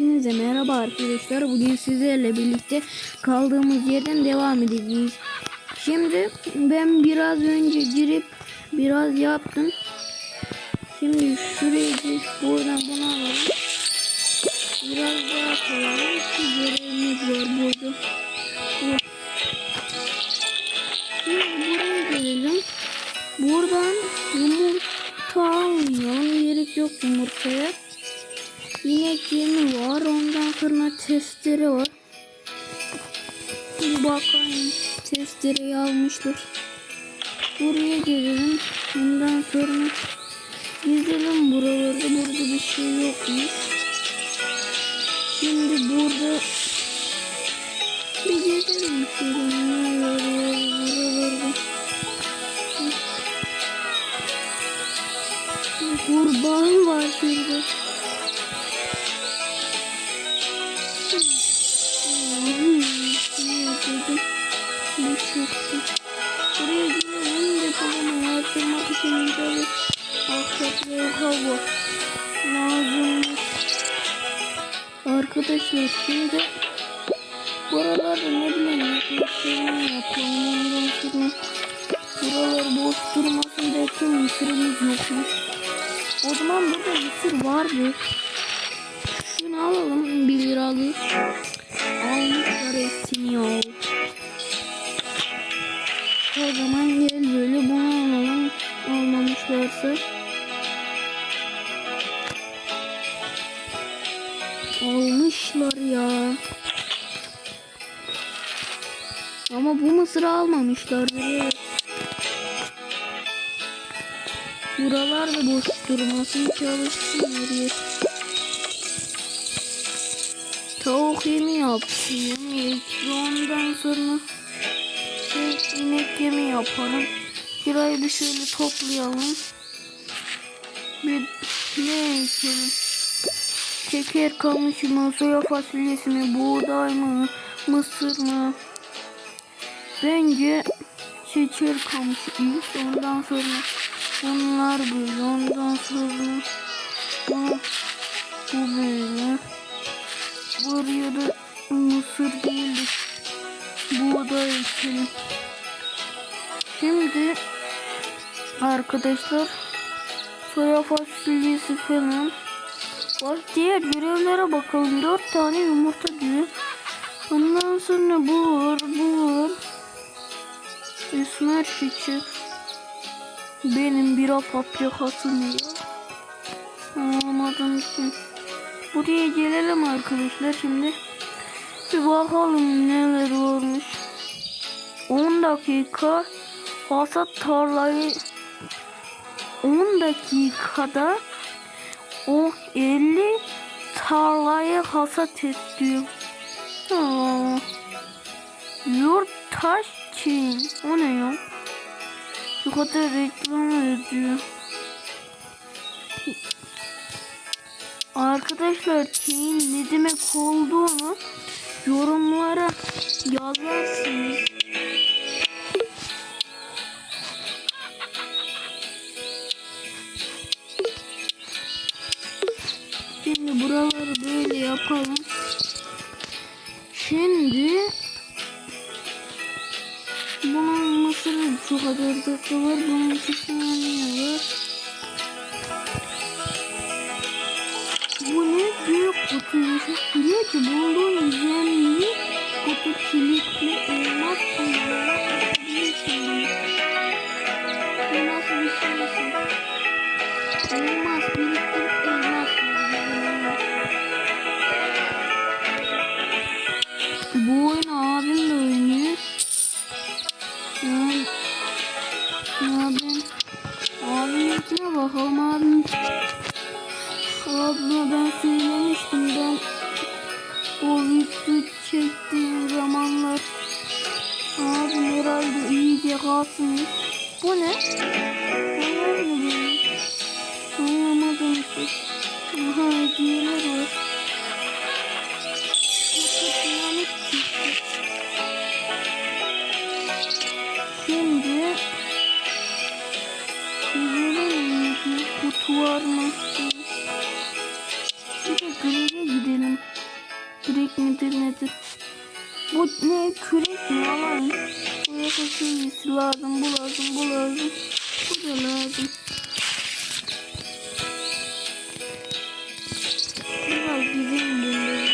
Hepinize merhaba arkadaşlar. Bugün sizlerle birlikte kaldığımız yerden devam edeceğiz. Şimdi ben biraz önce girip biraz yaptım. Şimdi gidip buradan bunu alalım. Biraz daha koyalım. Görevimiz var burada. Bu. Şimdi buraya gelelim. Buradan yumurta almayalım. Gerek yok yumurtaya. İnek yemi var. Ondan sonra testere var. Bir bakayım. Testereyi almışlar. Buraya gelelim. Ondan sonra gezelim buralarda. Burada bir şey yokmuş. Şimdi burada bir gezelim şöyle. Buralarda. Kurban var şurada. Hava lazım. Arkadaşlar şimdi buralarda ne bileyim yapalım. Ondan sonra buralar boş durmasın derken mısırımız yokmuş. O zaman burada mısır vardı. Evet. Buralar da boş durmasın çalışsın yer. Tavuk yemi yapsın yemek. Ondan sonra şey, inek yemi yapalım. Kirayı da şöyle toplayalım. Bir ne ekelim? Şeker kamışı mı, soya fasulyesi mi, buğday mı, mısır mı? Bence şeker kamışıymış. Ondan sonra bunlar böyle. Ondan sonra bu, bu böyle. Buraya da mısır değil de buğday ekelim. Şimdi arkadaşlar soya fasulyesi falan var. Diğer görevlere bakalım. Dört tane yumurta diyor. Ondan sonra bu var, bu var. Esmer şeker. Benim bira fabrikası mı ya? Anlamadım ki. Buraya gelelim arkadaşlar şimdi. Bir bakalım neler olmuş. 10 dakika hasat tarlayı 10 dakikada o 50 tarlayı hasat et diyor. Aa, Yurttaş Çin. O ne ya? Bu kadar reklam ediyor. Arkadaşlar Çin ne demek olduğunu yorumlara yazarsınız. Şimdi buraları böyle yapalım. Şimdi bunun mısırı şu kadar dakika var. Bunun iki saniye var. Bu ne? Büyük kutuymuş. Diyor ki bulduğun gizemli kutu kilitli elmas nasıl bir şeysin? Elmas biriktirip. Bu oyunu Anlamadım ki. Aha hediyeler var. Şimdi gidelim mi? Kutu var mı? Bir de Greg'e gidelim. Greg nedir nedir? Bu ne kürek mi? Alayım lazım, bu lazım, bu lazım. Bu da lazım. Biraz gideyim bunda.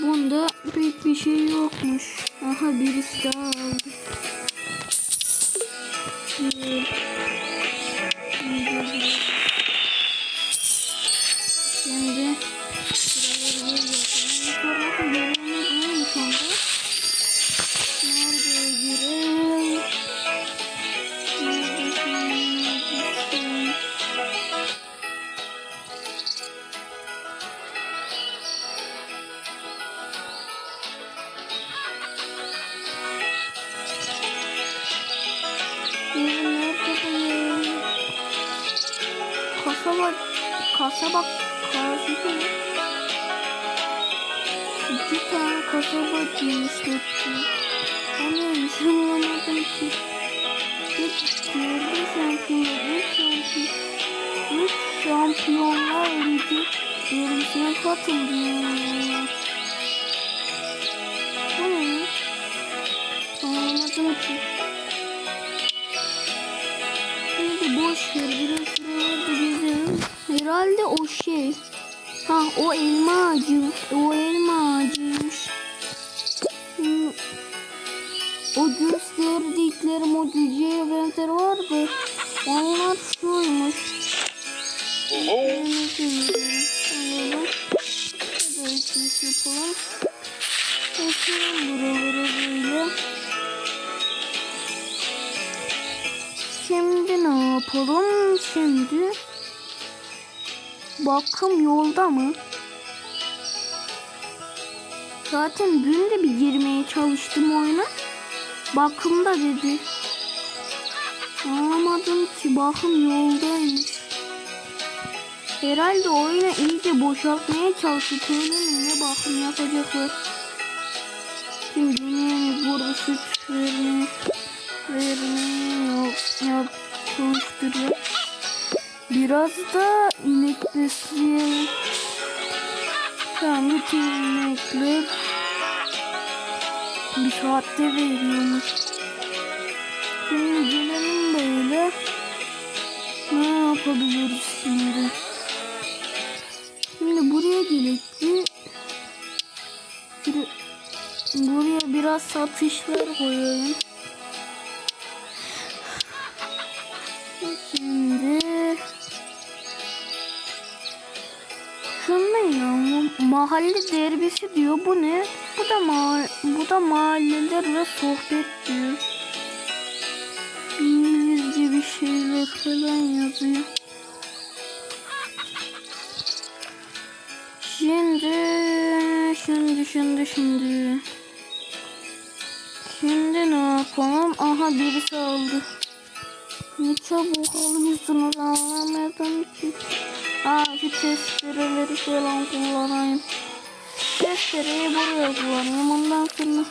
Bunda pek bir şey yokmuş. Aha birisi daha aldı. Ee, Kasaba, kasaba karşısı. İki tane kasaba cinsiyeti. O neymiş anlamadım ki. Üç yerde şampiyonlar, üç şampiyon, üç şampiyonlar ligi derisine katıldı. Herhalde o şey. Ha o elma ağacı. O elma ağacıymış. O gösterdiklerim o cüce eventler vardı. Onlar şuymuş. Yapalım. Açalım buraları böyle. Şimdi ne yapalım? Şimdi bakım yolda mı? Zaten dün de bir girmeye çalıştım oyuna. Bakımda dedi. Anlamadım ki bakım yoldaymış. Herhalde oyunu iyice boşaltmaya çalışıp öyle mi ne bakım yapacaklar. Şimdi yine burada süt verme yok, yap, çalıştırıyor. Biraz da besleyelim. Tamam bütün inekler bir saatte veriyormuş. Şimdi gelelim böyle. Ne yapabiliriz şimdi? Şimdi buraya gerekli. Buraya biraz satışlar koyalım. Mahalle derbisi diyor. Bu ne? Bu da ma bu da mahalleler ve sohbet diyor. İngilizce bir şeyler falan yazıyor. Şimdi şimdi şimdi şimdi Şimdi ne yapalım? Aha birisi aldı. Ne çabuk alıyorsunuz anlamadım ki. Aa şu testereleri falan kullanayım. Testereyi buraya kullanayım. Ondan sonra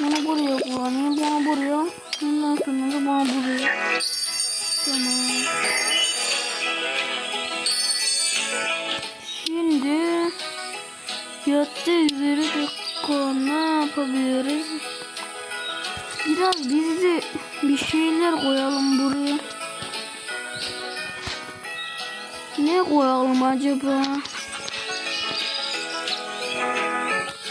bunu buraya kullanayım. Bunu buraya. Ondan sonra da bunu buraya. Tamam. Şimdi cadde üzeri dakika ne yapabiliriz? Biraz biz de bir şeyler koyalım buraya. Ne koyalım acaba?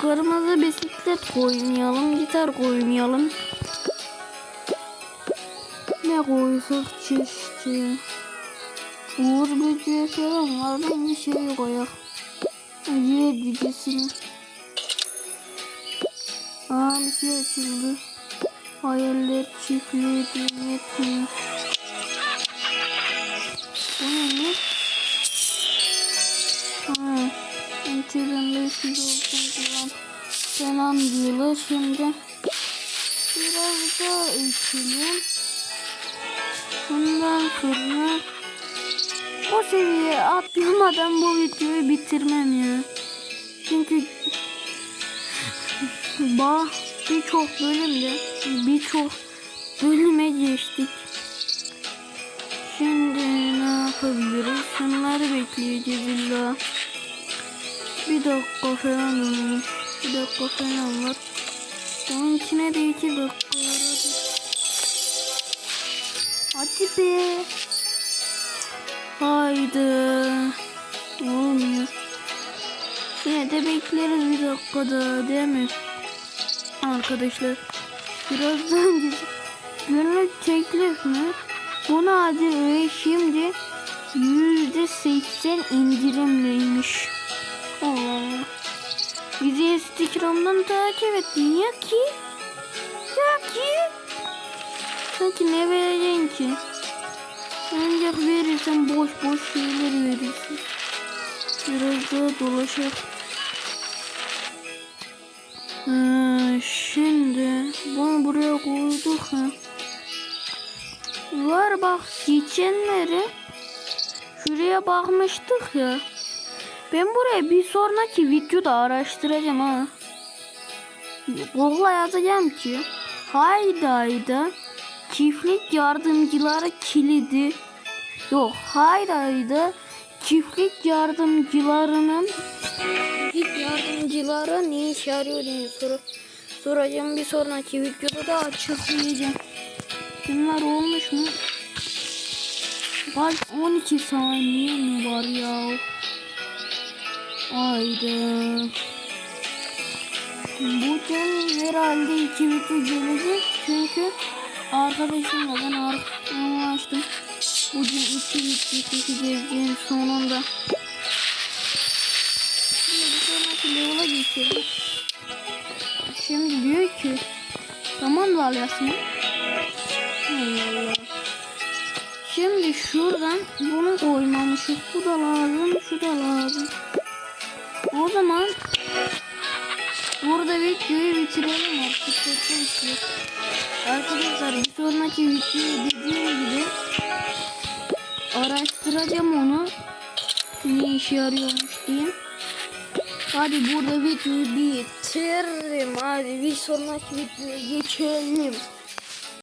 Kırmızı bisiklet koymayalım, gitar koymayalım. Ne koysak çeşitli. Uğur böceği falan var, ben bir şey koyak. Yer cücesini. Aa bir şey açıldı. Hayaller çiftliği yetmiyor. Önceden 500 olsun falan diyorlar şimdi. Biraz daha ekelim. Ondan sonra o seviye atlamadan bu videoyu bitirmem ya. Çünkü bah birçok bölümde birçok bölüme geçtik. Şimdi ne yapabiliriz? Şunları bekleyeceğiz illa. Bir dakika falan olmuş. Bir dakika falan var. Bunun içine de iki dakika aradı. Hadi be. Haydi. Olmuyor. Yine de bekleriz bir dakikada değil mi? Arkadaşlar. Birazdan gidip günlük teklif mi? Bu nadir şimdi yüzde seksen indirimliymiş. Instagram'dan takip et. Ya ki? Ya ki? Sanki ne vereceksin ki? Ancak verirsen boş boş şeyler verirsin. Biraz daha dolaşak. Ha, şimdi bunu buraya koyduk ha. Var bak geçenleri şuraya bakmıştık ya. Ben buraya bir sonraki videoda araştıracağım ha. Google'a yazacağım ki haydi hayda çiftlik yardımcıları kilidi yok haydi hayda çiftlik yardımcılarının çiftlik yardımcıları ne işe yarıyor diye soru soracağım bir sonraki videoda da açıklayacağım. Bunlar olmuş mu? Bak 12 saniye mi var ya? Haydi. Bugün herhalde iki video gelecek çünkü arkadaşımla ben açtım. Bugün iki video çekeceğiz sonunda. Şimdi sonraki level'a geçelim. Şimdi diyor ki tamam alırsın? Allah Allah. Şimdi şuradan bunu koymamışız. Bu da lazım, şu da lazım. Artık. Çok istiyor. Arkadaşlar bir sonraki videoyu dediğim gibi araştıracağım onu. Ne işe yarıyormuş diye. Hadi burada videoyu bitirelim. Hadi bir sonraki videoya geçelim.